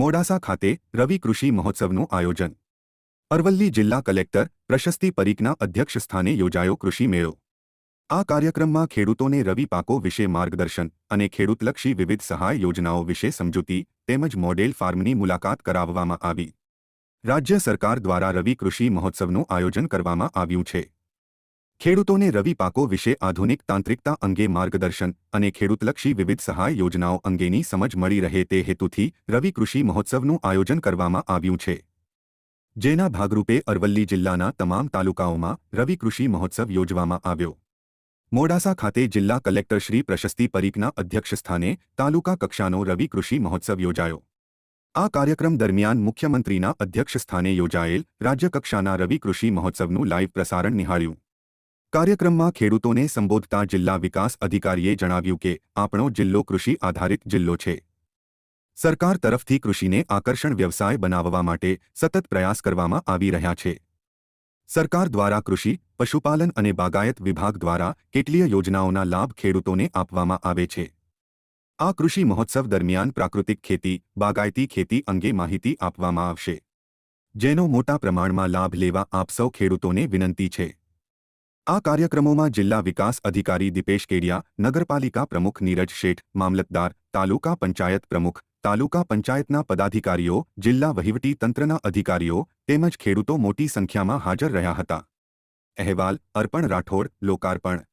મોડાસા ખાતે રવિ કૃષિ મહોત્સવનું આયોજન. અરવલ્લી જિલ્લા કલેક્ટર પ્રશસ્તિ પરીખના અધ્યક્ષ સ્થાને યોજાયો કૃષિ મેળો. આ કાર્યક્રમમાં ખેડૂતોને રવિ પાકો વિશે માર્ગદર્શન અને ખેડૂતલક્ષી વિવિધ સહાય યોજનાઓ વિશે સમજૂતી તેમજ મોડેલ ફાર્મની મુલાકાત કરાવવામાં આવી. રાજ્ય સરકાર દ્વારા રવિ કૃષિ મહોત્સવનું આયોજન કરવામાં આવ્યું છે. ખેડૂતોને રવિ પાકો વિશે આધુનિક તાંત્રિકતા અંગે માર્ગદર્શન અને ખેડૂતલક્ષી વિવિધ સહાય યોજનાઓ અંગેની સમજ મળી રહે તે હેતુથી રવિ કૃષિ મહોત્સવનું આયોજન કરવામાં આવ્યું છે. જેના ભાગરૂપે અરવલ્લી જિલ્લાના તમામ તાલુકાઓમાં રવિ કૃષિ મહોત્સવ યોજવામાં આવ્યો. મોડાસા ખાતે જિલ્લા કલેક્ટર શ્રી પ્રશસ્તિ પરીખના અધ્યક્ષસ્થાને તાલુકા કક્ષાનો રવિ કૃષિ મહોત્સવ યોજાયો. આ કાર્યક્રમ દરમિયાન મુખ્યમંત્રીના અધ્યક્ષ સ્થાને યોજાયેલ રાજ્યકક્ષાના રવિ કૃષિ મહોત્સવનું લાઇવ પ્રસારણ નિહાળ્યું. કાર્યક્રમમાં ખેડૂતોને સંબોધતા જિલ્લા વિકાસ અધિકારીએ જણાવ્યું કે, આપણો જિલ્લો કૃષિ આધારિત જિલ્લો છે. સરકાર તરફથી કૃષિને આકર્ષણ વ્યવસાય બનાવવા માટે સતત પ્રયાસ કરવામાં આવી રહ્યા છે. સરકાર દ્વારા કૃષિ, પશુપાલન અને બાગાયત વિભાગ દ્વારા કેટલીય યોજનાઓના લાભ ખેડૂતોને આપવામાં આવે છે. આ કૃષિ મહોત્સવ દરમિયાન પ્રાકૃતિક ખેતી, બાગાયતી ખેતી અંગે માહિતી આપવામાં આવશે. જેનો મોટા પ્રમાણમાં લાભ લેવા આપ સૌ ખેડૂતોને વિનંતી છે. આ કાર્યક્રમોમાં જિલ્લા વિકાસ અધિકારી દીપેશ કેડિયા, નગરપાલિકા પ્રમુખ નીરજ શેઠ, મામલતદાર, તાલુકા પંચાયત પ્રમુખ, તાલુકા પંચાયતના પદાધિકારીઓ, જિલ્લા વહીવટી તંત્રના અધિકારીઓ તેમજ ખેડૂતો મોટી સંખ્યામાં હાજર રહ્યા હતા. અહેવાલ, અર્પણ રાઠોડ, લોકાર્પણ.